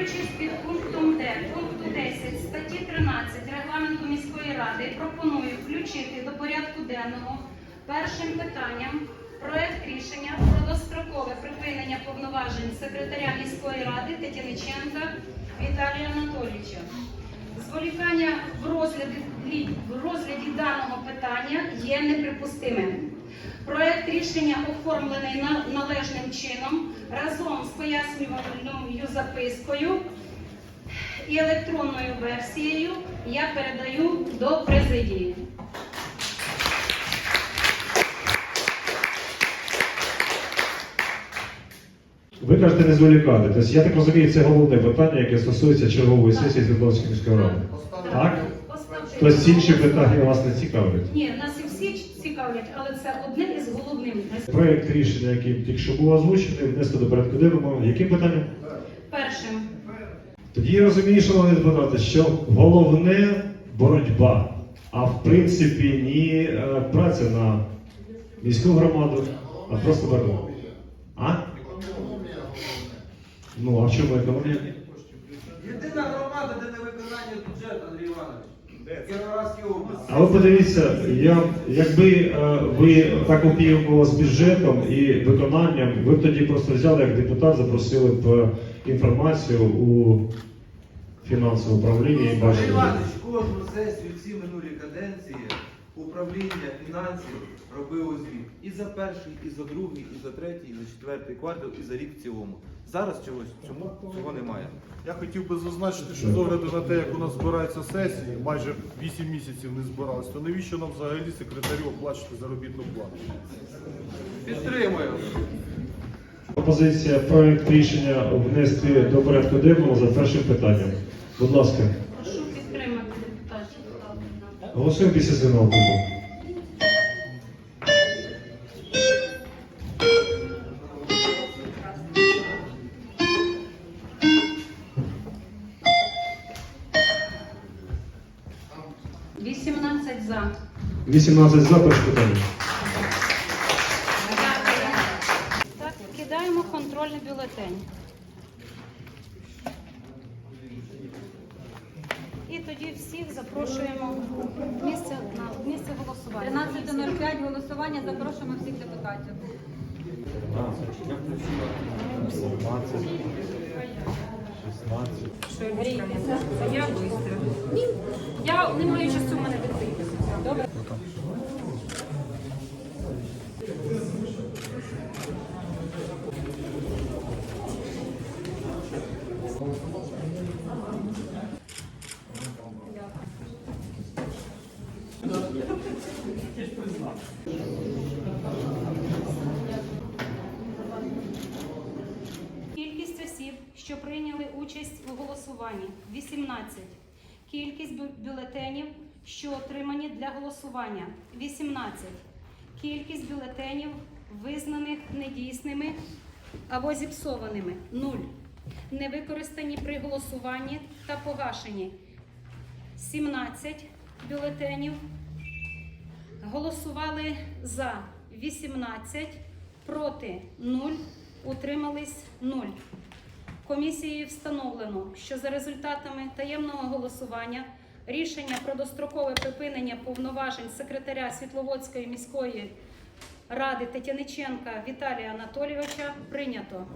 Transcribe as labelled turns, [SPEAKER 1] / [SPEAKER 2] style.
[SPEAKER 1] Керуючись під пунктом Д пункту 10 статті 13 регламенту міської ради, пропоную включити до порядку денного першим питанням проект рішення про дострокове припинення повноважень секретаря міської ради Тетяниченка Віталія Анатолійовича. Зволікання в розгляді, в розгляді даного питання є неприпустимим. Проект рішення оформлений належним чином разом з пояснювальною запискою і електронною версією я передаю до президії.
[SPEAKER 2] Ви кажете не зволікати. Тобто, я так розумію, це головне питання, яке стосується чергової сесії Світловської міської ради. Так? Тобто інші питання вас не цікавлять.
[SPEAKER 1] Ні, нас і всі цікавлять, але це одне із головних.
[SPEAKER 2] Проєкт рішення, який тільки що був озвучений, внести до порядку денного. Яким питанням?
[SPEAKER 1] Першим.
[SPEAKER 2] Тоді я розумію, шановні депутати, що головне боротьба, а в принципі ні е, праця на міську громаду, а просто боротьба. А? Ну, а в чому економія?
[SPEAKER 3] Єдина громада, де не виконання бюджету, Андрій Іванович. Кіровоградській області.
[SPEAKER 2] А ви подивіться, я, якби е, ви так опікували з бюджетом і виконанням, ви б тоді просто взяли як депутат, запросили б е, інформацію у фінансове управління і
[SPEAKER 3] Андрій
[SPEAKER 2] бачили.
[SPEAKER 3] Іванович кожну сесію всі минулі каденції управління фінансів робило звіт. І за перший, і за другий, і за третій, і за четвертий квартал, і за рік в цілому. Зараз чогось цьому цього немає.
[SPEAKER 4] Я хотів би зазначити, що з огляду на те, як у нас збираються сесії, майже 8 місяців не збиралось, то навіщо нам взагалі секретарю оплачувати заробітну плату?
[SPEAKER 3] Підтримую.
[SPEAKER 2] Пропозиція проект рішення внести до порядку денного за першим питанням. Будь ласка. Голосуємо після звіного клубу.
[SPEAKER 1] – 18 за.
[SPEAKER 2] 18 за перше питання.
[SPEAKER 1] Так, кидаємо контрольний бюлетень. Тоді всіх запрошуємо в місце, на місце голосування.
[SPEAKER 5] 13.05 голосування. Запрошуємо всіх депутатів.
[SPEAKER 1] Я швидко. Ні, я не маю часу мене дитини. Добре. Кількість осіб, що прийняли участь у голосуванні 18. Кількість бюлетенів, що отримані для голосування 18. Кількість бюлетенів, визнаних недійсними або зіпсованими 0. Невикористані при голосуванні та погашені 17 бюлетенів. Голосували за 18, проти 0, утримались 0. Комісією встановлено, що за результатами таємного голосування рішення про дострокове припинення повноважень секретаря Світловодської міської ради Тетяниченка Віталія Анатолійовича прийнято.